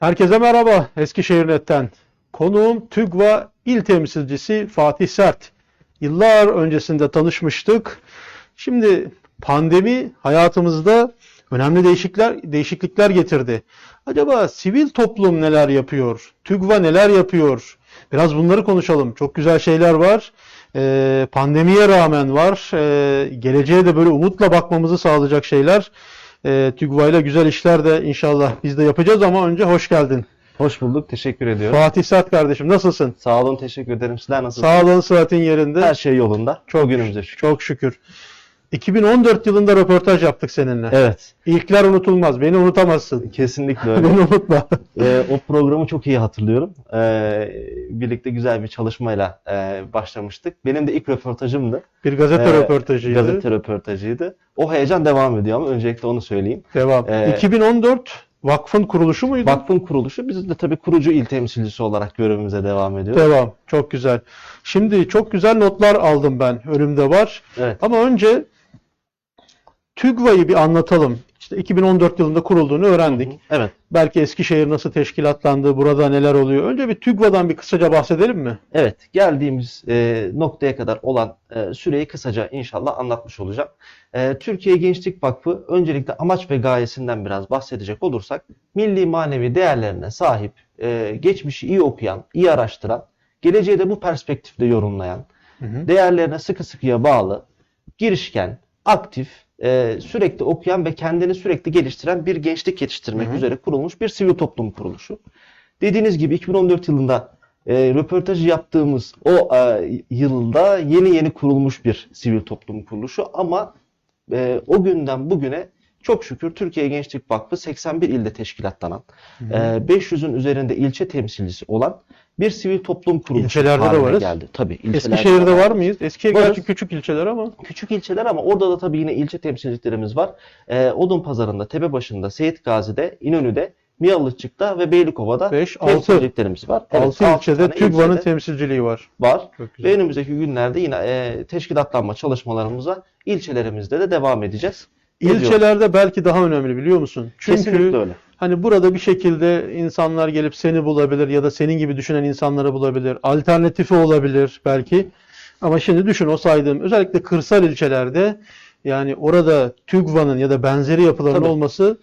Herkese merhaba Eskişehir Net'ten. Konuğum TÜGVA İl Temsilcisi Fatih Sert. Yıllar öncesinde tanışmıştık. Şimdi pandemi hayatımızda önemli değişiklikler değişiklikler getirdi. Acaba sivil toplum neler yapıyor? TÜGVA neler yapıyor? Biraz bunları konuşalım. Çok güzel şeyler var. Ee, pandemiye rağmen var. Ee, geleceğe de böyle umutla bakmamızı sağlayacak şeyler. Ee, TÜGVA güzel işler de inşallah biz de yapacağız ama önce hoş geldin. Hoş bulduk. Teşekkür ediyorum. Fatih Sert kardeşim nasılsın? Sağ olun. Teşekkür ederim. Sizler nasılsınız? Sağlığın sıhhatin yerinde. Her şey yolunda. Çok Bugünümüze şükür. Çok şükür. 2014 yılında röportaj yaptık seninle. Evet. İlkler unutulmaz. Beni unutamazsın. Kesinlikle öyle. Beni unutma. Ee, o programı çok iyi hatırlıyorum. Ee, birlikte güzel bir çalışmayla e, başlamıştık. Benim de ilk röportajımdı. Bir gazete Ee, röportajıydı. Gazete röportajıydı. O heyecan devam ediyor ama öncelikle onu söyleyeyim. Devam. Ee, 2014 vakfın kuruluşu muydu? Vakfın kuruluşu. Biz de tabii kurucu il temsilcisi olarak görevimize devam ediyoruz. Devam. Çok güzel. Şimdi çok güzel notlar aldım ben. Önümde var. Evet. Ama önce TÜGVA'yı bir anlatalım. İşte 2014 yılında kurulduğunu öğrendik. Evet. Belki Eskişehir nasıl teşkilatlandı, burada neler oluyor. Önce bir TÜGVA'dan bir kısaca bahsedelim mi? Evet, geldiğimiz e, noktaya kadar olan e, süreyi kısaca inşallah anlatmış olacağım. E, Türkiye Gençlik Vakfı öncelikle amaç ve gayesinden biraz bahsedecek olursak, milli manevi değerlerine sahip, e, geçmişi iyi okuyan, iyi araştıran, geleceği de bu perspektifle yorumlayan, Hı hı. değerlerine sıkı sıkıya bağlı, girişken, aktif, e, sürekli okuyan ve kendini sürekli geliştiren bir gençlik yetiştirmek Hı hı. üzere kurulmuş bir sivil toplum kuruluşu. Dediğiniz gibi 2014 yılında e, röportajı yaptığımız o e, yılda yeni yeni kurulmuş bir sivil toplum kuruluşu ama e, o günden bugüne çok şükür Türkiye Gençlik Vakfı 81 ilde teşkilatlanan, e, 500'ün üzerinde ilçe temsilcisi olan bir sivil toplum kuruluşu İlçelerde de haline varız. geldi. Tabii ilçelerde Eskişehir'de de var mıyız? Varız. gerçi küçük ilçeler ama Küçük ilçeler ama orada da tabii yine ilçe temsilciliklerimiz var. Ee, Odunpazarı'nda, Tepebaşı'nda, Seyit Gazi'de, İnönü'de, Miyalıçık'ta ve Beylikova'da 5 6 temsilciliklerimiz var. Evet, 6 altı ilçede tane TÜGVA'nın ilçede temsilciliği var. var. Çok Ve önümüzdeki günlerde yine e, teşkilatlanma çalışmalarımıza ilçelerimizde de devam edeceğiz. İlçelerde belki daha önemli biliyor musun? Çünkü Kesinlikle öyle. hani burada bir şekilde insanlar gelip seni bulabilir ya da senin gibi düşünen insanları bulabilir. Alternatifi olabilir belki. Ama şimdi düşün o saydığım özellikle kırsal ilçelerde yani orada TÜGVA'nın ya da benzeri yapıların Tabii. olması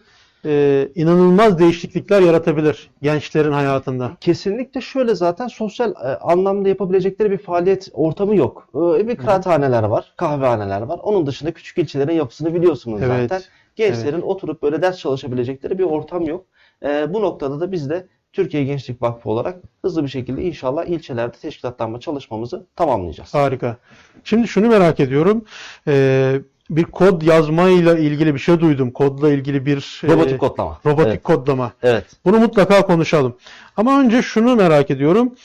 e, inanılmaz değişiklikler yaratabilir gençlerin hayatında. Kesinlikle şöyle zaten sosyal e, anlamda yapabilecekleri bir faaliyet ortamı yok. E, bir kıraathaneler var, kahvehaneler var. Onun dışında küçük ilçelerin yapısını biliyorsunuz Evet, zaten. Gençlerin oturup böyle ders çalışabilecekleri bir ortam yok. E, bu noktada da biz de Türkiye Gençlik Vakfı olarak hızlı bir şekilde inşallah ilçelerde teşkilatlanma çalışmamızı tamamlayacağız. Harika. Şimdi şunu merak ediyorum. Ee, bir kod yazmayla ilgili bir şey duydum. Kodla ilgili bir e, Robotik kodlama. robotik Evet. kodlama. evet. Bunu mutlaka konuşalım. Ama önce şunu merak ediyorum.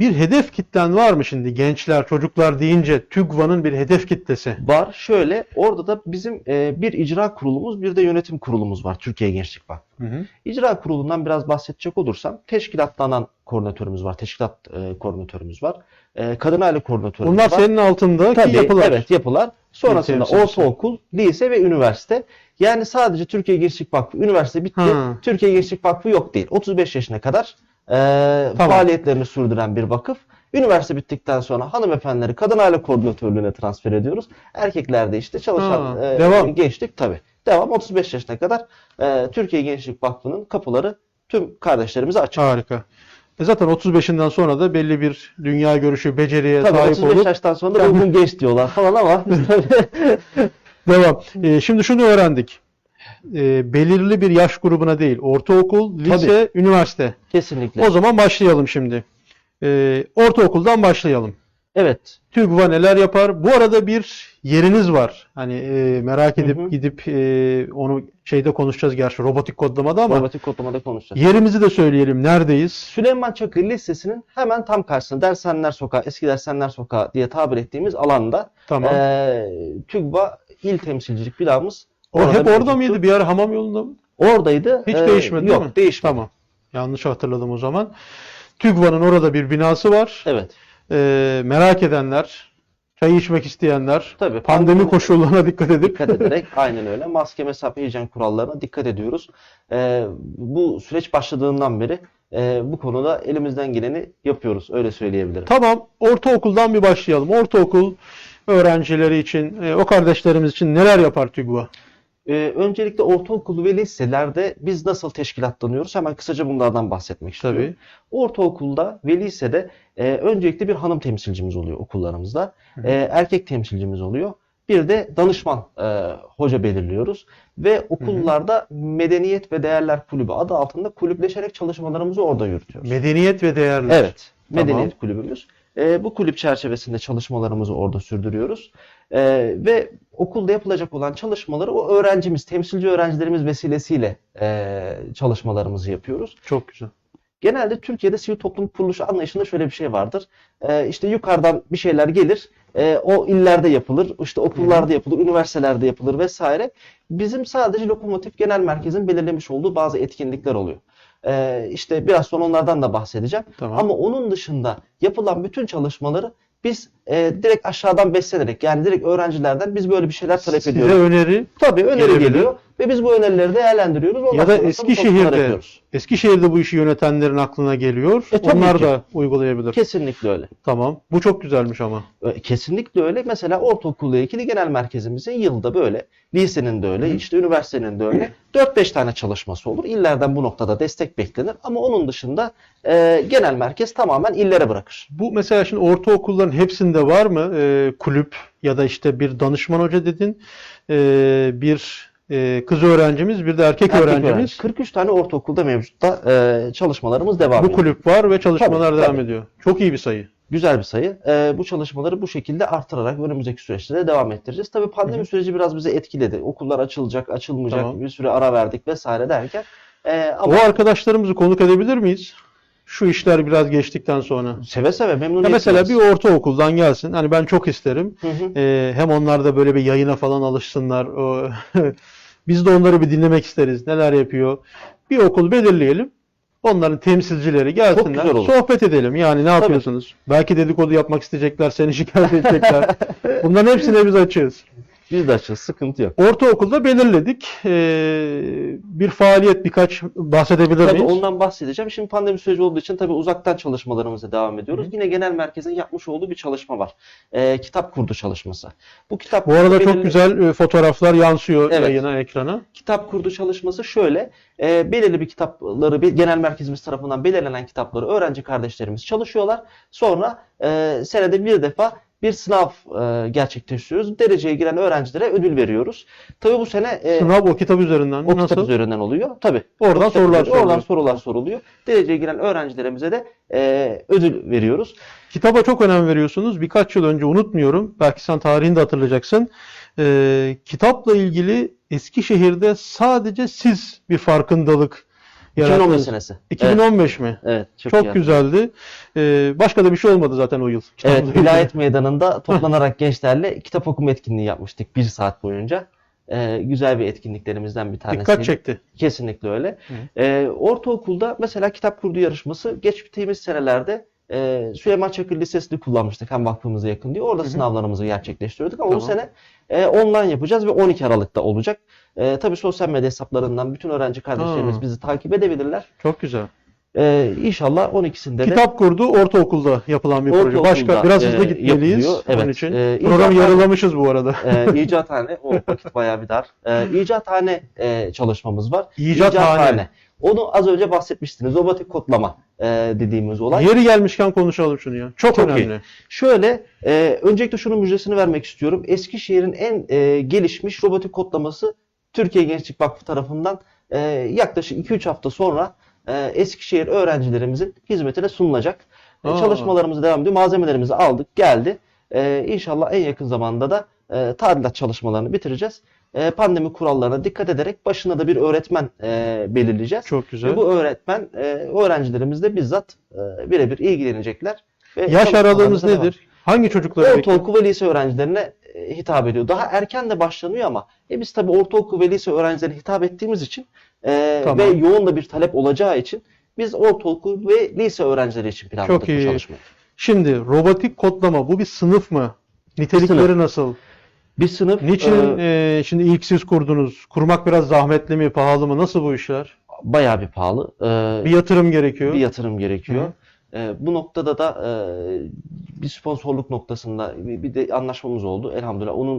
Bir hedef kitlen var mı şimdi gençler, çocuklar deyince TÜGVA'nın bir hedef kitlesi? Var. Şöyle orada da bizim e, bir icra kurulumuz bir de yönetim kurulumuz var Türkiye Gençlik Vakfı. Hı hı. İcra kurulundan biraz bahsedecek olursam teşkilatlanan koordinatörümüz var. Teşkilat e, koordinatörümüz var. E, kadın aile koordinatörümüz Bunlar var. senin altındaki Tabii, yapılar. Evet yapılar. Sonrasında ortaokul, lise ve üniversite. Yani sadece Türkiye Gençlik Vakfı üniversite bitti. Ha. Türkiye Gençlik Vakfı yok değil. 35 yaşına kadar e, Tamam. faaliyetlerini sürdüren bir vakıf. Üniversite bittikten sonra hanımefendileri kadın aile koordinatörlüğüne transfer ediyoruz. Erkeklerde işte çalışan Ha, e, devam. gençlik tabii. Devam 35 yaşına kadar e, Türkiye Gençlik Vakfı'nın kapıları tüm kardeşlerimize açık. Harika. E zaten 35'inden sonra da belli bir dünya görüşü, beceriye Tabii sahip 35 olup yaştan sonra da Tabii. uygun genç diyorlar falan ama devam. E, şimdi şunu öğrendik. E, belirli bir yaş grubuna değil, ortaokul, lise, üniversite. kesinlikle. O zaman başlayalım şimdi. Ee, ortaokuldan başlayalım. Evet. TÜGVA neler yapar? Bu arada bir yeriniz var. Hani e, merak edip Hı hı. gidip e, onu şeyde konuşacağız gerçi robotik kodlamada ama Robotik kodlamada konuşacağız. yerimizi de söyleyelim. Neredeyiz? Süleyman Çakır Lisesi'nin hemen tam karşısında Dershaneler Sokağı, eski Dershaneler Sokağı diye tabir ettiğimiz alanda Tamam. eee TÜGVA il temsilcilik binamız o hep orada mıydı? Bir ara hamam yolunda mı? Oradaydı. Hiç Eee, değişmedi değil Yok mi? değişmedi. Tamam. Yanlış hatırladım o zaman. TÜGVA'nın orada bir binası var. Evet. Ee, merak edenler Çay içmek isteyenler Tabii, pandemi pandemi- koşullarına dikkat edip dikkat ederek aynen öyle maske, mesafe, hijyen kurallarına dikkat ediyoruz. Ee, bu süreç başladığından beri e, bu konuda elimizden geleni yapıyoruz. Öyle söyleyebilirim. Tamam, ortaokuldan bir başlayalım. Ortaokul öğrencileri için, e, o kardeşlerimiz için neler yapar TÜGVA? Ee, öncelikle ortaokul ve liselerde biz nasıl teşkilatlanıyoruz? Hemen kısaca bunlardan bahsetmek istiyorum. Tabii. Ortaokulda ve lisede e, öncelikle bir hanım temsilcimiz oluyor okullarımızda. E, erkek temsilcimiz oluyor. Bir de danışman e, hoca belirliyoruz. Ve okullarda Medeniyet ve Değerler Kulübü adı altında kulüpleşerek çalışmalarımızı orada yürütüyoruz. Medeniyet ve değerler. Evet, Tamam. Medeniyet Kulübümüz. E, bu kulüp çerçevesinde çalışmalarımızı orada sürdürüyoruz. E, ve okulda yapılacak olan çalışmaları o öğrencimiz, temsilci öğrencilerimiz vesilesiyle e, çalışmalarımızı yapıyoruz. Çok güzel. Genelde Türkiye'de sivil toplum kuruluşu anlayışında şöyle bir şey vardır. E, işte yukarıdan bir şeyler gelir, e, o illerde yapılır, işte okullarda yapılır, üniversitelerde yapılır vesaire. Bizim sadece Lokomotif Genel Merkez'in belirlemiş olduğu bazı etkinlikler oluyor. E, işte biraz sonra onlardan da bahsedeceğim. Tamam. Ama onun dışında yapılan bütün çalışmaları biz e, direkt aşağıdan beslenerek yani direkt öğrencilerden biz böyle bir şeyler talep Size ediyoruz. öneri Tabii öneri gelebilir. geliyor ve biz bu önerileri değerlendiriyoruz. Ondan ya da bu çalışmaları Eskişehir'de yapıyoruz. Eskişehir'de bu işi yönetenlerin aklına geliyor. E, tabii Onlar ki. da uygulayabilir. Kesinlikle öyle. Tamam. Bu çok güzelmiş ama. E, Kesinlikle öyle. Mesela ortaokulla ilgili genel merkezimizin yılda böyle, lisenin de öyle, işte üniversitenin de öyle 4-5 tane çalışması olur. İllerden bu noktada destek beklenir ama onun dışında e, genel merkez tamamen illere bırakır. Bu mesela şimdi ortaokulların hepsinde var mı e, kulüp ya da işte bir danışman hoca dedin, e, bir e, kız öğrencimiz, bir de erkek, Erkek öğrencimiz. öğrenci. 43 tane ortaokulda mevcutta e, çalışmalarımız devam Bu ediyor. kulüp var ve çalışmalar Tabii, devam tabii. ediyor. Çok iyi bir sayı. Güzel bir sayı. Ee, bu çalışmaları bu şekilde artırarak önümüzdeki süreçte de devam ettireceğiz. Tabii pandemi süreci biraz bizi etkiledi. Okullar açılacak, açılmayacak, Tamam. bir süre ara verdik vesaire derken. Ee, O ama arkadaşlarımızı konuk edebilir miyiz? Şu işler biraz geçtikten sonra. seve seve memnuniyetle. mesela bir ortaokuldan gelsin. Hani ben çok isterim. Hı hı. Ee, hem onlar da böyle bir yayına falan alışsınlar. O, biz de onları bir dinlemek isteriz. Neler yapıyor? Bir okul belirleyelim. Onların temsilcileri gelsinler. Sohbet edelim. Yani ne yapıyorsunuz? Belki dedikodu yapmak isteyecekler, seni şikayet edecekler. Bunların hepsine biz açığız. Biz de açığız, sıkıntı yok. Ortaokulda belirledik. Ee, bir faaliyet birkaç bahsedebilir Tabii miyiz? ondan bahsedeceğim. Şimdi pandemi süreci olduğu için tabii uzaktan çalışmalarımıza devam ediyoruz. Yine genel merkezin yapmış olduğu bir çalışma var. Ee, kitap kurdu çalışması. Bu kitap Bu arada kurdu çok belirli- güzel e, fotoğraflar yansıyor Evet. yayına, ekrana. kitap kurdu çalışması şöyle. E, belirli bir kitapları bir genel merkezimiz tarafından belirlenen kitapları öğrenci kardeşlerimiz çalışıyorlar. Sonra e, senede bir defa bir sınav e, gerçekleştiriyoruz. Dereceye giren öğrencilere ödül veriyoruz. Tabii bu sene e, Sınav o kitap üzerinden. o Nasıl? kitap üzerinden oluyor. Tabii. Oradan sorular üzerinden- Oradan soruluyor. sorular soruluyor. Dereceye giren öğrencilerimize de e, ödül veriyoruz. Kitaba çok önem veriyorsunuz. Birkaç yıl önce unutmuyorum. Belki sen tarihini de hatırlayacaksın. Ee, kitapla ilgili Eskişehir'de sadece siz bir farkındalık 2015 yarattınız. senesi. 2015 mi? Evet, evet çok, Çok iyi güzeldi. Ee, başka da bir şey olmadı zaten o yıl. Evet. Vilayet Meydanı'nda toplanarak gençlerle kitap okuma etkinliği yapmıştık bir saat boyunca. Ee, güzel bir etkinliklerimizden bir tanesiydi. Dikkat çekti. Kesinlikle öyle. Hı. Ee, ortaokulda mesela kitap kurdu yarışması geçtiğimiz senelerde e, Süleyman Çakır Lisesi'ni kullanmıştık hem vakfımıza yakın diye. Orada Hı hı. sınavlarımızı gerçekleştiriyorduk ama bu Tamam. sene e, online yapacağız ve 12 Aralık'ta olacak. E, tabii sosyal medya hesaplarından bütün öğrenci kardeşlerimiz Ha. bizi takip edebilirler. Çok güzel. E, inşallah 12'sinde de Kitap kurdu ortaokulda yapılan bir proje. Ortaokulda, Başka biraz e, hızlı gitmeliyiz. yapılıyor. Onun Evet. için. E, Programı icra- yarılamışız bu arada. e, icathane, o vakit bayağı bir dar. E, icathane e, çalışmamız var. İcathane. Onu az önce bahsetmiştiniz. Robotik kodlama e, dediğimiz olay. Yeri gelmişken konuşalım şunu ya. Çok, Çok önemli. Şöyle, e, öncelikle şunun müjdesini vermek istiyorum. Eskişehir'in en e, gelişmiş robotik kodlaması Türkiye Gençlik Vakfı tarafından e, yaklaşık 2-3 hafta sonra e, Eskişehir öğrencilerimizin hizmetine sunulacak. E, çalışmalarımız devam ediyor. Malzemelerimizi aldık, geldi. E, inşallah en yakın zamanda da e, tadilat çalışmalarını bitireceğiz. E, pandemi kurallarına dikkat ederek başına da bir öğretmen e, belirleyeceğiz. Çok güzel. Ve bu öğretmen e, öğrencilerimizle bizzat e, birebir ilgilenecekler. Ve Yaş aralığımız nedir? Hangi bekliyor? Ortaokul ve lise öğrencilerine e, hitap ediyor. Daha erken de başlanıyor ama e biz tabii ortaokul ve lise öğrencilerine hitap ettiğimiz için e, Tamam. ve yoğun da bir talep olacağı için biz ortaokul ve lise öğrencileri için planladık Çok bu iyi. çalışmayı. Şimdi robotik kodlama bu bir sınıf mı? Nitelikleri Sınıf. nasıl? Bir sınıf Niçin e, e, şimdi ilk siz kurdunuz? Kurmak biraz zahmetli mi, pahalı mı? Nasıl bu işler? bayağı bir pahalı. E, Bir yatırım gerekiyor. bir yatırım gerekiyor. E, bu noktada da e, bir sponsorluk noktasında bir, bir de anlaşmamız oldu. Elhamdülillah onun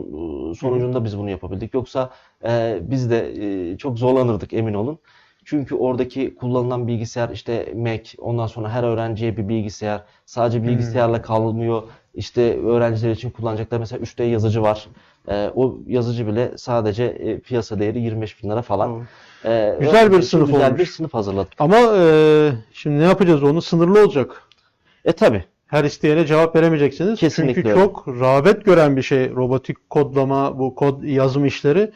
e, sonucunda biz bunu yapabildik. Yoksa e, biz de e, çok zorlanırdık emin olun. Çünkü oradaki kullanılan bilgisayar işte Mac, ondan sonra her öğrenciye bir bilgisayar. Sadece bilgisayarla kalmıyor. İşte öğrenciler için kullanacaklar mesela 3D yazıcı var. E, o yazıcı bile sadece e, piyasa değeri 25 bin lira falan. E, Güzel bir için sınıf güzel olmuş. bir sınıf hazırladık. Ama e, şimdi ne yapacağız onu? Sınırlı olacak. E tabi. Her isteyene cevap veremeyeceksiniz. Kesinlikle Çünkü öyle. çok rağbet gören bir şey robotik kodlama, bu kod yazım işleri.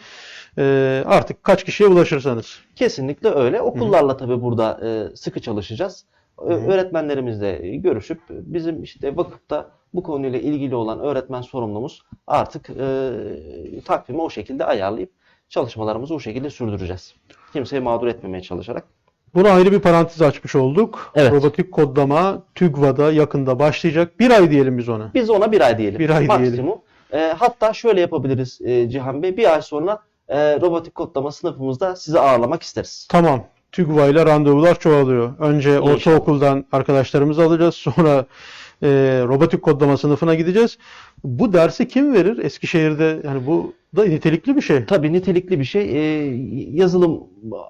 E, artık kaç kişiye ulaşırsanız. Kesinlikle öyle. Okullarla tabii burada e, sıkı çalışacağız. Ö- Hı hı. Öğretmenlerimizle görüşüp bizim işte vakıfta bu konuyla ilgili olan öğretmen sorumlumuz artık e, takvimi o şekilde ayarlayıp çalışmalarımızı o şekilde sürdüreceğiz. Kimseyi mağdur etmemeye çalışarak. Buna ayrı bir parantez açmış olduk. Evet. Robotik kodlama TÜGVA'da yakında başlayacak. Bir ay diyelim biz ona. Biz ona bir ay diyelim. Bir ay diyelim. Maksimum. E, hatta şöyle yapabiliriz e, Cihan Bey. Bir ay sonra e, robotik kodlama sınıfımızda sizi ağırlamak isteriz. Tamam. TÜGVA ile randevular çoğalıyor. Önce İnşallah. ortaokuldan arkadaşlarımızı alacağız. Sonra e, robotik kodlama sınıfına gideceğiz. Bu dersi kim verir? Eskişehir'de yani bu da nitelikli bir şey. Tabii nitelikli bir şey. Ee, yazılım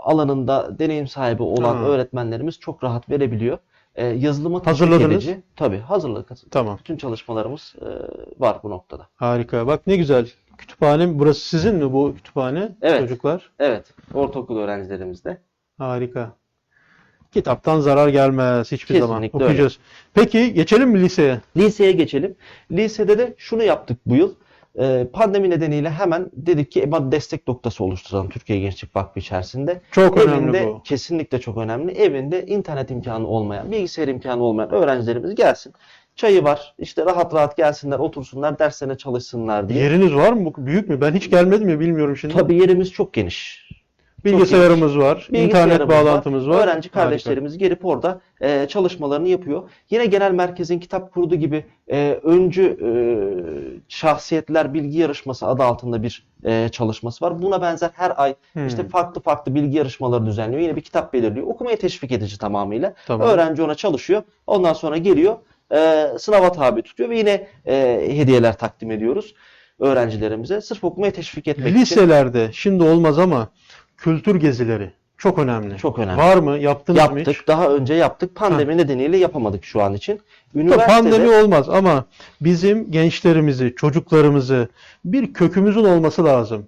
alanında deneyim sahibi olan Ha. öğretmenlerimiz çok rahat verebiliyor. Ee, yazılıma teşvik Hazırladınız. edici. Tabii hazırladık. Tamam. Bütün çalışmalarımız e, var bu noktada. Harika. Bak ne güzel. Kütüphane burası sizin mi bu kütüphane Evet. çocuklar? Evet, ortaokul öğrencilerimizde. Harika. Kitaptan zarar gelmez hiçbir zaman. Kesinlikle öyle. Okuyacağız. Peki geçelim mi liseye? Liseye geçelim. Lisede de şunu yaptık bu yıl. Ee, pandemi nedeniyle hemen dedik ki EBA destek noktası oluşturalım Türkiye Gençlik Vakfı içerisinde. Çok önemli Evinde bu. kesinlikle çok önemli. Evinde internet imkanı olmayan, bilgisayar imkanı olmayan öğrencilerimiz gelsin. Çayı var. işte rahat rahat gelsinler, otursunlar, derslerine çalışsınlar diye. Yeriniz var mı? Bu Büyük mü? Ben hiç gelmedim ya bilmiyorum şimdi. Tabii yerimiz çok geniş. Bilgisayarımız var, internet Bilgisayarımız bağlantımız var. Öğrenci Harika. kardeşlerimiz gelip orada e, çalışmalarını yapıyor. Yine genel merkezin kitap kurdu gibi e, öncü e, şahsiyetler bilgi yarışması adı altında bir e, çalışması var. Buna benzer her ay Hmm. işte farklı farklı bilgi yarışmaları düzenliyor. Yine bir kitap belirliyor. Okumaya teşvik edici tamamıyla. Tamam. Öğrenci ona çalışıyor. Ondan sonra geliyor e, sınava tabi tutuyor ve yine e, hediyeler takdim ediyoruz öğrencilerimize. Sırf okumaya teşvik etmek için. Liselerde şimdi olmaz ama kültür gezileri çok önemli. Çok önemli. Var mı? Yaptınız mı hiç? Yaptık. Daha önce yaptık. Pandemi nedeniyle yapamadık şu an için. Üniversitede pandemi olmaz ama bizim gençlerimizi, çocuklarımızı bir kökümüzün olması lazım.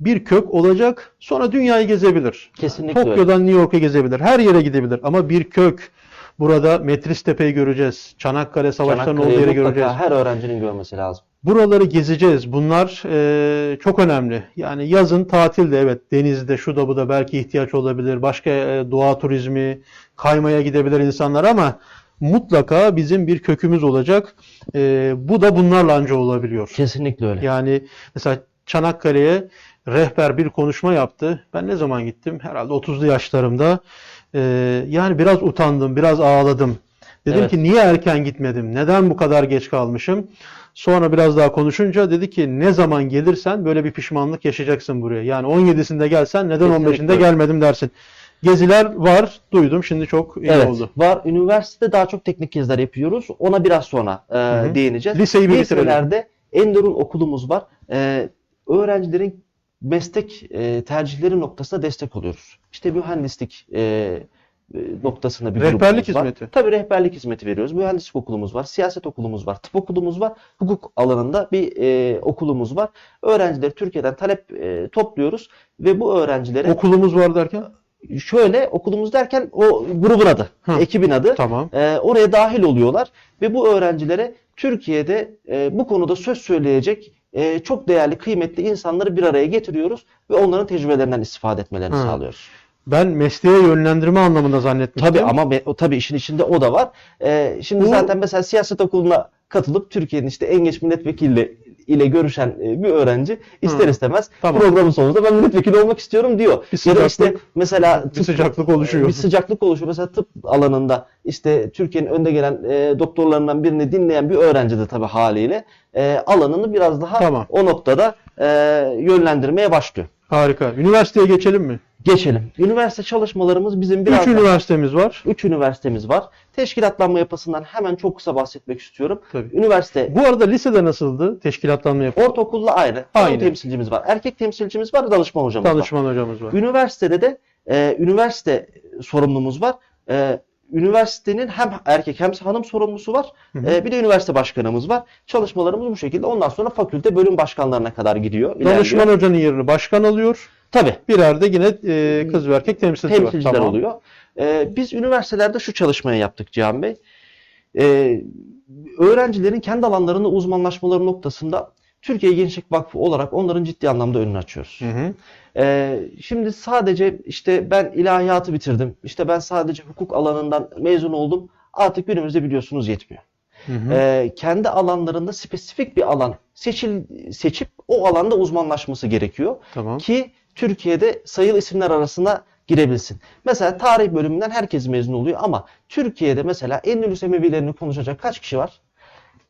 Bir kök olacak, sonra dünyayı gezebilir. kesinlikle öyle. Tokyo'dan New York'a gezebilir, her yere gidebilir ama bir kök. Burada Metris Tepe'yi göreceğiz. Çanakkale Savaşları'nın olduğu yeri göreceğiz. her öğrencinin görmesi lazım. Buraları gezeceğiz. Bunlar e, çok önemli. Yani yazın tatilde evet denizde şu da bu da belki ihtiyaç olabilir. Başka e, doğa turizmi, kaymaya gidebilir insanlar ama mutlaka bizim bir kökümüz olacak. E, bu da bunlarla anca olabiliyor. Kesinlikle öyle. Yani mesela Çanakkale'ye rehber bir konuşma yaptı. Ben ne zaman gittim? Herhalde 30'lu yaşlarımda. E, yani biraz utandım, biraz ağladım. Dedim Evet. ki niye erken gitmedim? Neden bu kadar geç kalmışım? Sonra biraz daha konuşunca dedi ki ne zaman gelirsen böyle bir pişmanlık yaşayacaksın buraya. Yani 17'sinde gelsen neden Kesinlikle 15'inde öyle. gelmedim dersin. Geziler var, duydum. Şimdi çok iyi Evet, oldu. var. Üniversitede daha çok teknik geziler yapıyoruz. Ona biraz sonra e, değineceğiz. Liseyi bir. Liselerde Endor'un okulumuz var. E, öğrencilerin meslek e, tercihleri noktasında destek oluyoruz. İşte mühendislik e, noktasında bir Rehberlik var. hizmeti. Tabii rehberlik hizmeti veriyoruz. Mühendislik okulumuz var, siyaset okulumuz var, tıp okulumuz var, hukuk alanında bir e, okulumuz var. Öğrencileri Türkiye'den talep e, topluyoruz ve bu öğrencilere Okulumuz var derken? şöyle okulumuz derken o grubun adı, Hı. ekibin adı. Tamam. Ee, oraya dahil oluyorlar ve bu öğrencilere Türkiye'de e, bu konuda söz söyleyecek e, çok değerli, kıymetli insanları bir araya getiriyoruz ve onların tecrübelerinden istifade etmelerini Hı. sağlıyoruz. Ben mesleğe yönlendirme anlamında zannetmiştim. Tabii ama be- o tabii işin içinde o da var. Ee, şimdi Bu- zaten mesela siyaset okuluna katılıp Türkiye'nin işte en genç milletvekiliyle ile görüşen e, bir öğrenci ister Hı. istemez Tamam. programın sonunda ben milletvekili olmak istiyorum diyor. Bir ya da işte sıcaklık- mesela bir sıcaklık oluşuyor. Bir sıcaklık oluşuyor. Mesela tıp alanında işte Türkiye'nin önde gelen e, doktorlarından birini dinleyen bir öğrenci de tabii haliyle e, alanını biraz daha Tamam. o noktada e, yönlendirmeye başlıyor. Harika. Üniversiteye geçelim mi? Geçelim. Üniversite çalışmalarımız bizim biraz Üç üniversitemiz var. Üç üniversitemiz var. Teşkilatlanma yapısından hemen çok kısa bahsetmek istiyorum. Tabii. Üniversite Bu arada lisede nasıldı teşkilatlanma yapısı? ortaokulla ayrı. Aynı. temsilcimiz var. Erkek temsilcimiz var. Danışman hocamız var. Danışman hocamız var. Üniversitede de e, üniversite sorumlumuz var. E, üniversitenin hem erkek hem hanım sorumlusu var. E, bir de üniversite başkanımız var. Çalışmalarımız bu şekilde. Ondan sonra fakülte bölüm başkanlarına kadar gidiyor. ilerliyor. Danışman hocanın yerini başkan alıyor. Tabii. Birer de yine e, kız ve erkek temsilci var. temsilciler Tamam. oluyor. Ee, biz üniversitelerde şu çalışmayı yaptık Cihan Bey. Ee, öğrencilerin kendi alanlarında uzmanlaşmaları noktasında Türkiye Gençlik Vakfı olarak onların ciddi anlamda önünü açıyoruz. Hı hı. Ee, şimdi sadece işte ben ilahiyatı bitirdim, işte ben sadece hukuk alanından mezun oldum. Artık günümüzde biliyorsunuz yetmiyor. Hı hı. Ee, kendi alanlarında spesifik bir alan seçil, seçip o alanda uzmanlaşması gerekiyor Tamam. ki Türkiye'de sayılı isimler arasına girebilsin. Mesela tarih bölümünden herkes mezun oluyor ama Türkiye'de mesela Endülüs Emevilerini konuşacak kaç kişi var?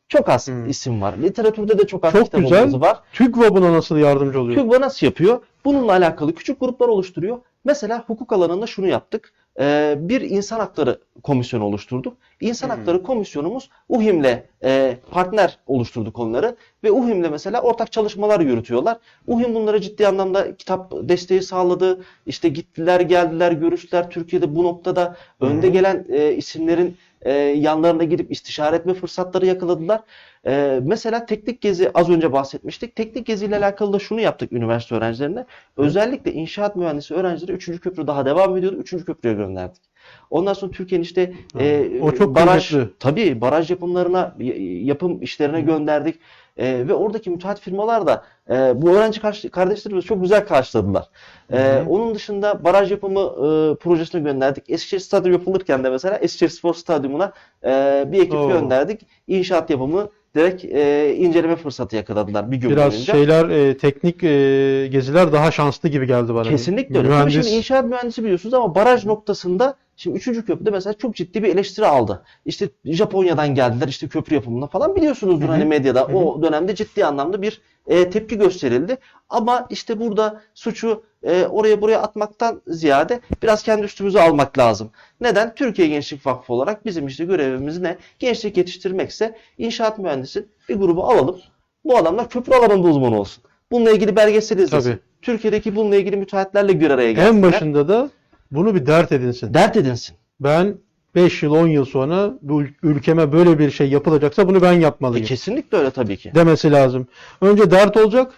Çok az Hmm. isim var. Literatürde de çok az Çok kitap güzel. var. TÜGVA buna nasıl yardımcı oluyor? TÜGVA nasıl yapıyor? Bununla alakalı küçük gruplar oluşturuyor. Mesela hukuk alanında şunu yaptık. Ee, bir insan hakları komisyonu oluşturduk. İnsan Hmm. hakları komisyonumuz UHİM'le e, partner oluşturduk onları. Ve UHİM'le mesela ortak çalışmalar yürütüyorlar. UHİM bunlara ciddi anlamda kitap desteği sağladı. İşte gittiler geldiler görüştüler. Türkiye'de bu noktada önde Hı. gelen e, isimlerin e, yanlarına gidip istişare etme fırsatları yakaladılar. E, mesela teknik gezi az önce bahsetmiştik. Teknik geziyle alakalı da şunu yaptık üniversite öğrencilerine. Özellikle inşaat mühendisi öğrencileri 3. köprü daha devam ediyordu. 3. köprüye gönderdik. Ondan sonra Türkiye'nin işte e, o çok baraj kıymetli. tabii baraj yapımlarına yapım işlerine gönderdik. E, ve oradaki müteahhit firmalar da e, bu öğrenci karşı- kardeşlerimizi çok güzel karşıladılar. E, onun dışında baraj yapımı e, projesine gönderdik. Eskişehir Stadyumu yapılırken de mesela Eskişehir Spor Stadyumu'na e, bir ekip Oo. gönderdik. İnşaat yapımı direkt e, inceleme fırsatı yakaladılar bir gün Biraz boyunca. şeyler e, teknik e, geziler daha şanslı gibi geldi bana. Kesinlikle öyle. Tabii Mühendis şimdi inşaat mühendisi biliyorsunuz ama baraj noktasında şimdi 3. köprüde mesela çok ciddi bir eleştiri aldı. İşte Japonya'dan geldiler işte köprü yapımında falan biliyorsunuzdur hani medyada o dönemde ciddi anlamda bir e, tepki gösterildi. Ama işte burada suçu e, oraya buraya atmaktan ziyade biraz kendi üstümüze almak lazım. Neden? Türkiye Gençlik Vakfı olarak bizim işte görevimiz ne? Gençlik yetiştirmekse inşaat mühendisi bir grubu alalım. Bu adamlar köprü alanında uzman olsun. Bununla ilgili belgesel izlesin. Tabii. Türkiye'deki bununla ilgili müteahhitlerle bir araya en gelsinler. başında da bunu bir dert edinsin. Dert edinsin. Ben 5 yıl 10 yıl sonra bu ül- ülkeme böyle bir şey yapılacaksa bunu ben E, yapmalıyım kesinlikle öyle tabii ki. demesi lazım. Önce dert olacak.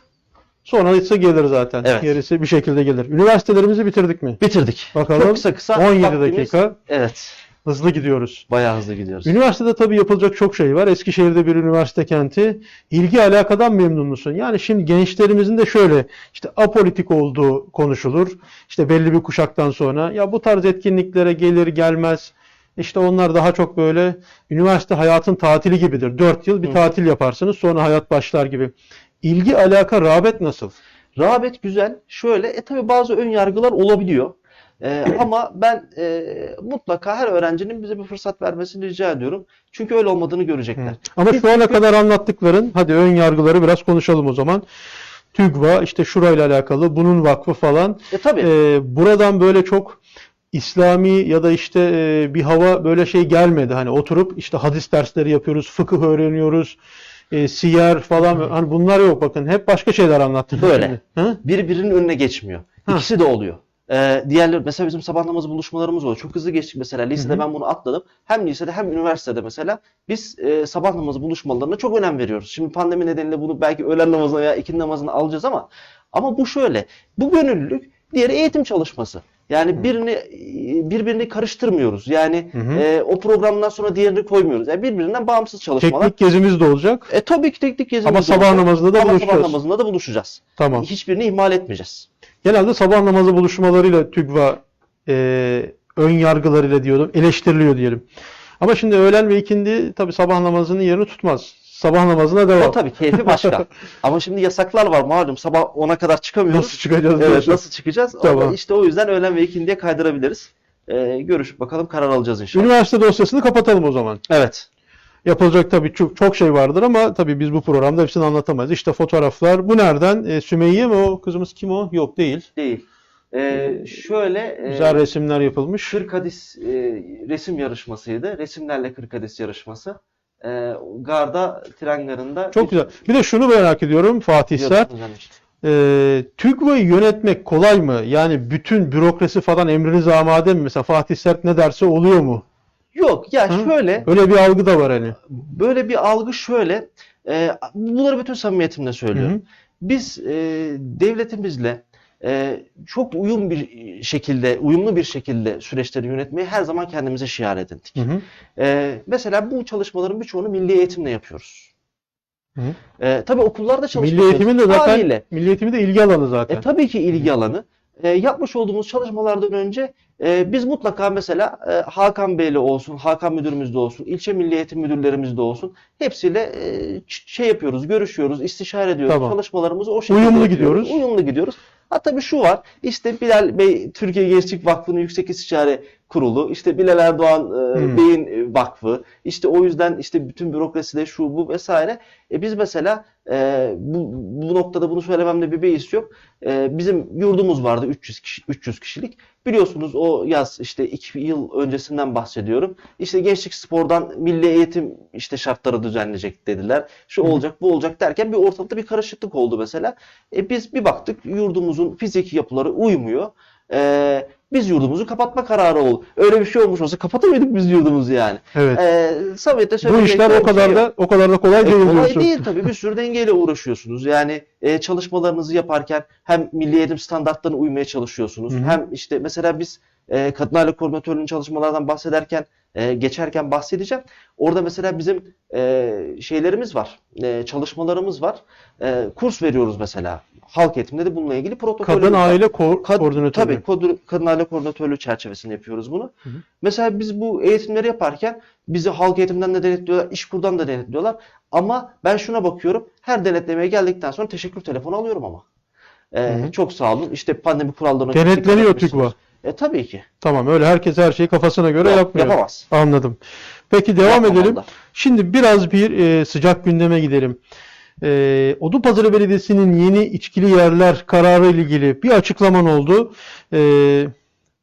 Sonra ise gelir zaten. Evet. Gerisi bir şekilde gelir. Üniversitelerimizi bitirdik mi? Bitirdik. Bakalım. Çok kısa kısa. 17 vaktimiz- dakika. Evet. Hızlı gidiyoruz. Bayağı hızlı gidiyoruz. Üniversitede tabii yapılacak çok şey var. Eskişehir'de bir üniversite kenti. İlgi alakadan memnun musun? Yani şimdi gençlerimizin de şöyle işte apolitik olduğu konuşulur. İşte belli bir kuşaktan sonra ya bu tarz etkinliklere gelir gelmez. İşte onlar daha çok böyle üniversite hayatın tatili gibidir. 4 yıl bir Hı. tatil yaparsınız sonra hayat başlar gibi. İlgi alaka rağbet nasıl? Rağbet güzel. Şöyle e tabii bazı ön yargılar olabiliyor. E, ama ben e, mutlaka her öğrencinin bize bir fırsat vermesini rica ediyorum. Çünkü öyle olmadığını görecekler. Ama şu ana kadar anlattıkların, hadi ön yargıları biraz konuşalım o zaman. TÜGVA, işte şurayla alakalı, bunun vakfı falan. E tabii. Ee, buradan böyle çok İslami ya da işte e, bir hava böyle şey gelmedi. Hani oturup işte hadis dersleri yapıyoruz, fıkıh öğreniyoruz, e, siyer falan. Hani bunlar yok bakın. Hep başka şeyler anlattınız. Böyle. Hı? birbirinin önüne geçmiyor. Ha. İkisi de oluyor. Ee, diğerleri mesela bizim sabah namazı buluşmalarımız oluyor. Çok hızlı geçtik mesela. Lisede Hı hı. ben bunu atladım. Hem lisede hem üniversitede mesela biz e, sabah namazı buluşmalarına çok önem veriyoruz. Şimdi pandemi nedeniyle bunu belki öğlen namazına veya ikindi namazına alacağız ama ama bu şöyle. Bu gönüllülük, diğeri eğitim çalışması. Yani birini birbirini karıştırmıyoruz. Yani Hı hı. e, o programdan sonra diğerini koymuyoruz. Yani birbirinden bağımsız çalışmalar. Teknik gezimiz de olacak. E tabii ki teknik gezimiz Ama de sabah olacak. namazında da Ama sabah buluşacağız. namazında da buluşacağız. Tamam. Hiçbirini ihmal etmeyeceğiz. Genelde sabah namazı buluşmalarıyla TÜGVA e, ön yargılarıyla diyordum eleştiriliyor diyelim. Ama şimdi öğlen ve ikindi tabii sabah namazının yerini tutmaz. sabah namazına devam. O tabii keyfi başka. Ama şimdi yasaklar var malum. Sabah 10'a kadar çıkamıyoruz. Nasıl çıkacağız? Evet diyorsun. nasıl çıkacağız? Tamam. Ama işte o yüzden öğlen ve ikindiye kaydırabiliriz. Ee, görüşüp bakalım karar alacağız inşallah. Üniversite dosyasını kapatalım o zaman. Evet. Yapılacak tabii çok, çok şey vardır ama tabii biz bu programda hepsini anlatamayız. İşte fotoğraflar. Bu nereden? E, Sümeyye mi o? Kızımız kim o? Yok değil. Değil. Ee, şöyle e, Güzel resimler yapılmış. Kırk hadis e, resim yarışmasıydı. Resimlerle kırk hadis yarışması. Ee, Garda tren garında Çok bir güzel. Bir de şunu merak ediyorum Fatih Sert. E, TÜGVA'yı yönetmek kolay mı? Yani bütün bürokrasi falan emrinize amade mi? Mesela Fatih Sert ne derse oluyor mu? Yok ya Hı? şöyle Öyle bir algı da var hani. böyle bir algı şöyle e, bunları bütün samimiyetimle Hı söylüyorum. hı. Biz e, devletimizle e, çok uyum bir şekilde, uyumlu bir şekilde süreçleri yönetmeyi her zaman kendimize şiar edindik. Hı hı. E, mesela bu çalışmaların birçoğunu milli eğitimle yapıyoruz. Hı. E, tabii okullarda Milli çalışıyoruz. eğitimin de zaten Haliyle. milli eğitimin de ilgi alanı zaten. E, tabii ki ilgi alanı. E, yapmış olduğumuz çalışmalardan önce e, biz mutlaka mesela e, Hakan Bey'le olsun, Hakan Müdürümüzde olsun, ilçe milli eğitim müdürlerimizde olsun hepsiyle e, şey yapıyoruz, görüşüyoruz, istişare ediyoruz. Tamam. Çalışmalarımızı o şekilde Uyumlu gidiyoruz. Uyumlu gidiyoruz. Ha tabii şu var. İşte Bilal Bey Türkiye Gençlik Vakfı'nın Yüksek İstişare Kurulu, işte Bilal Erdoğan e, Hmm. Bey'in e, vakfı, işte o yüzden işte bütün bürokraside şu bu vesaire. E biz mesela e, bu, bu noktada bunu söylememde bir beis yok. E, bizim yurdumuz vardı 300 kişi, 300 kişilik. Biliyorsunuz o yaz işte 2 yıl öncesinden bahsediyorum. İşte gençlik spordan milli eğitim işte şartları düzenleyecek dediler. Şu olacak bu olacak derken bir ortalıkta bir karışıklık oldu mesela. E biz bir baktık yurdumuzun fiziki yapıları uymuyor. E, biz yurdumuzu kapatma kararı oldu. Öyle bir şey olmuş olsa kapatamaydık biz yurdumuzu yani. Evet. E, Samet'e Bu söyleyecek işler o şey kadar yok. da o kadar da kolay E, değil kolay diyorsun. değil tabii. Bir sürü dengeyle uğraşıyorsunuz. Yani e, çalışmalarınızı yaparken hem milli eğitim standartlarına uymaya çalışıyorsunuz. Hı hı. Hem işte mesela biz e, Kadın Aile Koordinatörlüğü'nün çalışmalardan bahsederken e, geçerken bahsedeceğim. Orada mesela bizim e, şeylerimiz var. E, çalışmalarımız var. E, kurs veriyoruz mesela. Halk eğitimde de bununla ilgili protokolümüz Kadın aile ko- Kad- koordinatörü. Tabii kodu- kadın aile koordinatörlüğü çerçevesinde yapıyoruz bunu. Hı hı. Mesela biz bu eğitimleri yaparken bizi halk eğitimden de denetliyorlar, işkurdan da denetliyorlar. Ama ben şuna bakıyorum. Her denetlemeye geldikten sonra teşekkür telefonu alıyorum ama. Ee, Hı hı. çok sağ olun. İşte pandemi kurallarına Denetleniyor. TÜGVA. E tabii ki. Tamam öyle herkes her şeyi kafasına göre Yok, yapmıyor. Yapamaz. Anladım. Peki devam Yapmamalı edelim. da. Şimdi biraz bir e, sıcak gündeme gidelim. E, Odunpazarı Belediyesi'nin yeni içkili yerler kararı ile ilgili bir açıklaman oldu. E,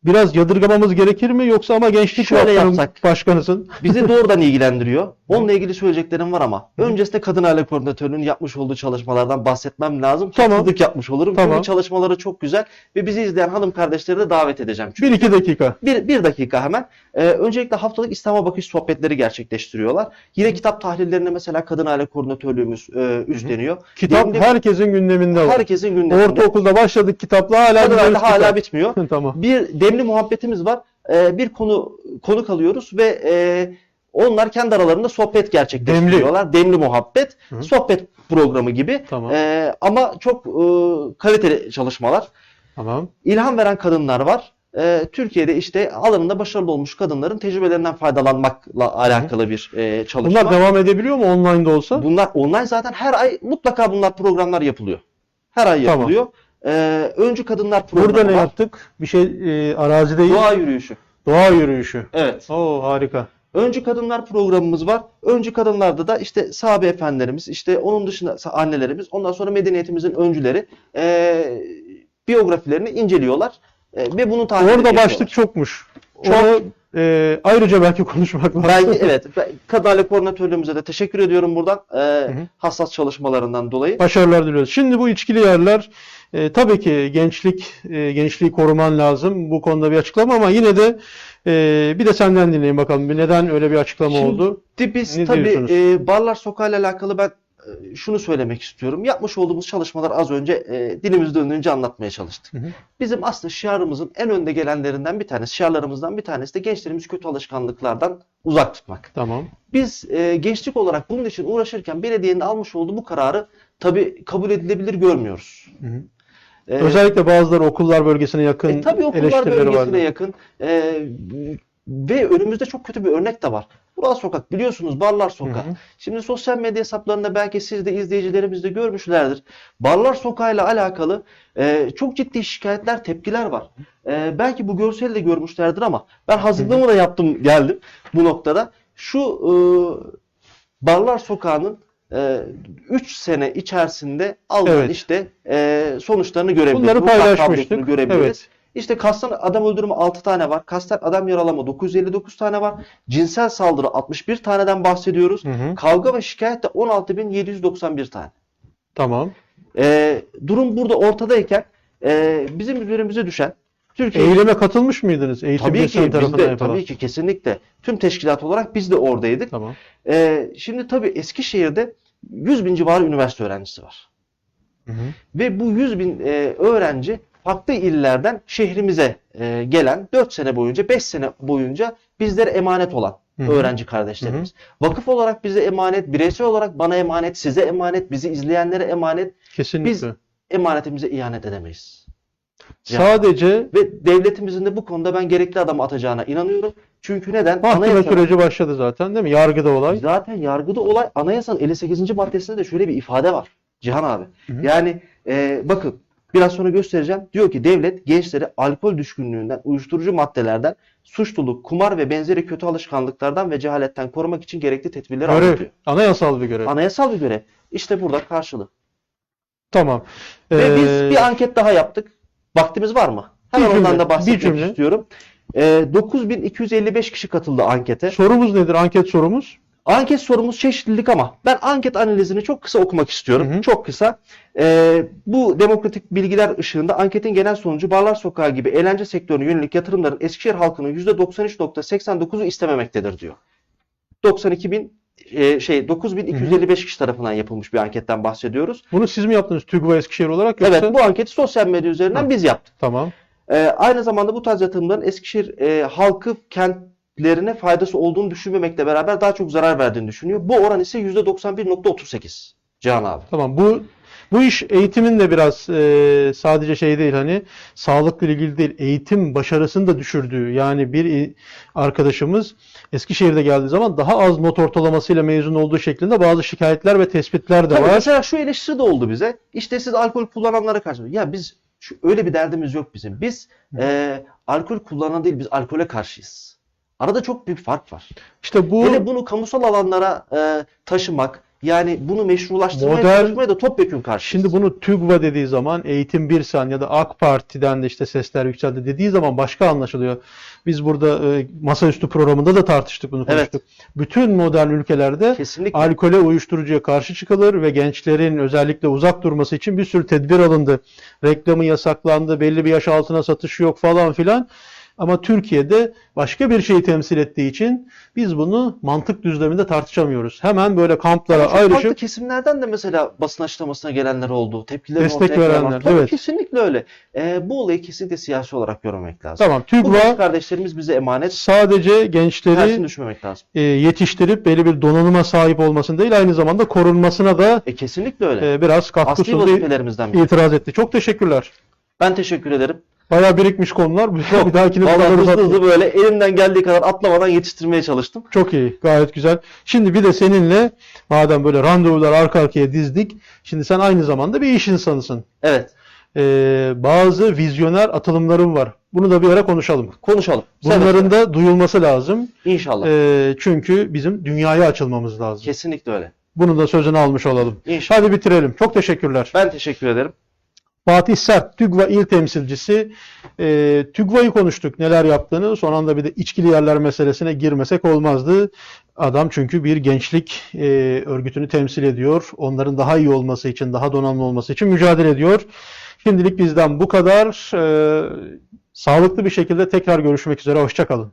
biraz yadırgamamız gerekir mi yoksa ama Gençlik Şöyle yapsak. başkanısın. Bizi doğrudan ilgilendiriyor. Onunla ilgili söyleyeceklerim var ama öncesinde Kadın Aile Koordinatörlüğü'nün yapmış olduğu çalışmalardan bahsetmem lazım. Tamam. Haksızlık yapmış olurum. Tamam. Çünkü çalışmaları çok güzel ve bizi izleyen hanım kardeşleri de davet edeceğim. Çünkü Bir iki dakika. Bir, bir dakika hemen. Ee, öncelikle haftalık İslam'a bakış sohbetleri gerçekleştiriyorlar. Yine kitap tahlillerine mesela Kadın Aile Koordinatörlüğümüz e, üstleniyor. Kitap Demli- herkesin gündeminde var. herkesin gündeminde. Ortaokulda başladık kitapla hala Kadın hala kitap. bitmiyor. tamam. Bir demli muhabbetimiz var. Ee, bir konu konu kalıyoruz ve e, onlar kendi aralarında sohbet gerçekleştiriyorlar. Demli, muhabbet, Hı. sohbet programı gibi. Tamam. Ee, ama çok e, kaliteli çalışmalar. Tamam. İlham veren kadınlar var. Ee, Türkiye'de işte alanında başarılı olmuş kadınların tecrübelerinden faydalanmakla alakalı bir e, çalışma. Bunlar devam edebiliyor mu online de olsa? Bunlar online zaten her ay mutlaka bunlar programlar yapılıyor. Her ay Tamam. Ee, öncü kadınlar programı Burada ne var. yaptık? Bir şey e, arazideyiz. Doğa yürüyüşü. Doğa yürüyüşü. Evet. Oo harika. Öncü kadınlar programımız var. Öncü kadınlarda da işte sahabe efendilerimiz, işte onun dışında annelerimiz, ondan sonra medeniyetimizin öncüleri eee biyografilerini inceliyorlar. E, ve bunu takip Orada ediyorlar. başlık çokmuş. Çok. Onu e, ayrıca belki konuşmak lazım. Belki evet. Aile Koordinatörlüğümüze de teşekkür ediyorum buradan. e, hı. hassas çalışmalarından dolayı. Başarılar diliyoruz. Şimdi bu içkili yerler e, tabii ki gençlik e, gençliği koruman lazım. Bu konuda bir açıklama ama yine de e, bir de senden dinleyin bakalım. Neden öyle bir açıklama Şimdi- oldu? Biz Ne tabii diyorsunuz? e, Barlar Sokağı ile alakalı ben e, şunu söylemek istiyorum. Yapmış olduğumuz çalışmalar az önce e, dilimiz döndüğünce anlatmaya çalıştık. Hı hı. Bizim aslında şiarımızın en önde gelenlerinden bir tanesi, şiarlarımızdan bir tanesi de gençlerimizi kötü alışkanlıklardan uzak tutmak. Tamam. Biz e, gençlik olarak bunun için uğraşırken belediyenin almış olduğu bu kararı tabii kabul edilebilir görmüyoruz. Hı hı. E, Özellikle bazıları okullar bölgesine yakın e, tabii okullar bölgesine vardı. yakın. E, ve önümüzde çok kötü bir örnek de var. Burak Sokak biliyorsunuz Barlar. Hı hı. Şimdi sosyal medya hesaplarında belki siz de izleyicilerimiz de görmüşlerdir. Barlar Sokağı ile alakalı e, çok ciddi şikayetler, tepkiler var. E, belki bu görseli de görmüşlerdir ama ben hazırlığımı da yaptım geldim bu noktada. Şu e, Barlar Sokağı'nın 3 sene içerisinde alınan Evet. işte e, sonuçlarını görebiliriz. Bunları Ruhsat paylaşmıştık. görebiliriz. Evet. İşte kasten adam öldürme 6 tane var. Kasten adam yaralama 959 tane var. Cinsel saldırı 61 taneden bahsediyoruz. Hı hı. Kavga ve şikayet de 16.791 tane. Tamam. Ee, durum burada ortadayken e, bizim üzerimize düşen Türkiye Eyleme katılmış mıydınız? Eğitim tabii ki biz de tabii ki kesinlikle tüm teşkilat olarak biz de oradaydık. Tamam. Ee, şimdi tabii Eskişehir'de 100 bin civarı üniversite öğrencisi var. Hı hı. Ve bu 100 bin e, öğrenci farklı illerden şehrimize e, gelen 4 sene boyunca 5 sene boyunca bizlere emanet olan Hı hı. öğrenci kardeşlerimiz. Vakıf olarak bize emanet, bireysel olarak bana emanet, size emanet, bizi izleyenlere emanet, Kesinlikle. Biz- emanetimize ihanet edemeyiz. Sadece Ve devletimizin de bu konuda ben gerekli adamı atacağına inanıyorum. Çünkü neden? mahkeme Anayasa- süreci başladı zaten değil mi? Yargıda olay. Zaten yargıda olay anayasanın 58. maddesinde de şöyle bir ifade var. Cihan abi. Hı hı. Yani e, bakın biraz sonra göstereceğim. Diyor ki devlet gençleri alkol düşkünlüğünden, uyuşturucu maddelerden, suçluluk, kumar ve benzeri kötü alışkanlıklardan ve cehaletten korumak için gerekli tedbirleri Görev. alıyor. Anayasal bir görev. Anayasal bir görev. İşte burada karşılığı. Tamam. Ve Ee, biz bir anket daha yaptık. Vaktimiz var mı? Hemen Bir cümle, ondan da bir bahsetmek cümle. istiyorum. E, 9255 kişi katıldı ankete. sorumuz nedir? Anket sorumuz. Anket sorumuz çeşitlilik ama ben anket analizini çok kısa okumak istiyorum. Hı hı. Çok kısa. Ee, bu demokratik bilgiler ışığında anketin genel sonucu Barlar Sokağı gibi eğlence sektörüne yönelik yatırımların Eskişehir halkının %93.89'u istememektedir diyor. 92 bin e, şey 9255 kişi tarafından yapılmış bir anketten bahsediyoruz. Bunu siz mi yaptınız TÜGVA Eskişehir olarak yoksa? Evet bu anketi sosyal medya üzerinden Hı. biz yaptık. Tamam. Ee, aynı zamanda bu tarz yatırımların Eskişehir e, halkı kentlerine faydası olduğunu düşünmemekle beraber daha çok zarar verdiğini düşünüyor. Bu oran ise %91.38. Cihan abi. Tamam. Bu bu iş eğitimin de biraz e, sadece şey değil hani sağlıkla ilgili değil eğitim başarısını da düşürdüğü yani bir arkadaşımız Eskişehir'de geldiği zaman daha az not ortalamasıyla mezun olduğu şeklinde bazı şikayetler ve tespitler de Tabii var. mesela şu eleştiri de oldu bize. İşte siz alkol kullananlara karşı. Ya biz şu, öyle bir derdimiz yok bizim. Biz e, alkol kullanan değil biz alkole karşıyız. Arada çok büyük fark var. İşte bu Hele bunu kamusal alanlara e, taşımak yani bunu meşrulaştırmaya Model- çalışmaya da topyekun karşıyız. Şimdi bunu TÜGVA dediği zaman Eğitim Birsen ya da AK Parti'den de işte sesler yükseldi dediği zaman başka anlaşılıyor. Biz burada e, masaüstü programında da tartıştık bunu Evet. konuştuk. Bütün modern ülkelerde kesinlikle alkole, uyuşturucuya karşı çıkılır ve gençlerin özellikle uzak durması için bir sürü tedbir alındı. Reklamı yasaklandı, belli bir yaş altına satış yok falan filan. Ama Türkiye'de başka bir şeyi temsil ettiği için biz bunu mantık düzleminde tartışamıyoruz. Hemen böyle kamplara Ama çok farklı ayrışıp kesimlerden de mesela basın açıklamasına gelenler oldu. Tepkilerini Destek verenler, Tabii evet. kesinlikle öyle. E, bu olayı kesinlikle siyasi olarak görmemek lazım. tamam TÜGVA kardeşlerimiz bize emanet. sadece gençleri düşünmemek lazım. e, yetiştirip belli bir donanıma sahip olmasın değil aynı zamanda korunmasına da E kesinlikle öyle. e, biraz katkı sundu, itiraz etti. Çok teşekkürler. Ben teşekkür ederim. Bayağı birikmiş konular. Bir dahakine bu Vallahi hızlı uzatmayayım. hızlı böyle elimden geldiği kadar atlamadan yetiştirmeye çalıştım. Çok iyi, gayet güzel. Şimdi bir de seninle madem böyle randevular arka arkaya dizdik, şimdi sen aynı zamanda bir iş insanısın. Evet. Ee, bazı vizyoner atılımlarım var. Bunu da bir ara konuşalım. Konuşalım. Bunların da duyulması lazım. İnşallah. Ee, çünkü bizim dünyaya açılmamız lazım. Kesinlikle öyle. Bunu da sözünü almış olalım. İnşallah. Hadi bitirelim. Çok teşekkürler. Ben teşekkür ederim. Fatih Sert, TÜGVA il temsilcisi. E, TÜGVA'yı konuştuk, neler yaptığını. Son anda bir de içkili yerler meselesine girmesek olmazdı. Adam çünkü bir gençlik e, örgütünü temsil ediyor. Onların daha iyi olması için, daha donanımlı olması için mücadele ediyor. Şimdilik bizden bu kadar. E, sağlıklı bir şekilde tekrar görüşmek üzere. Hoşçakalın.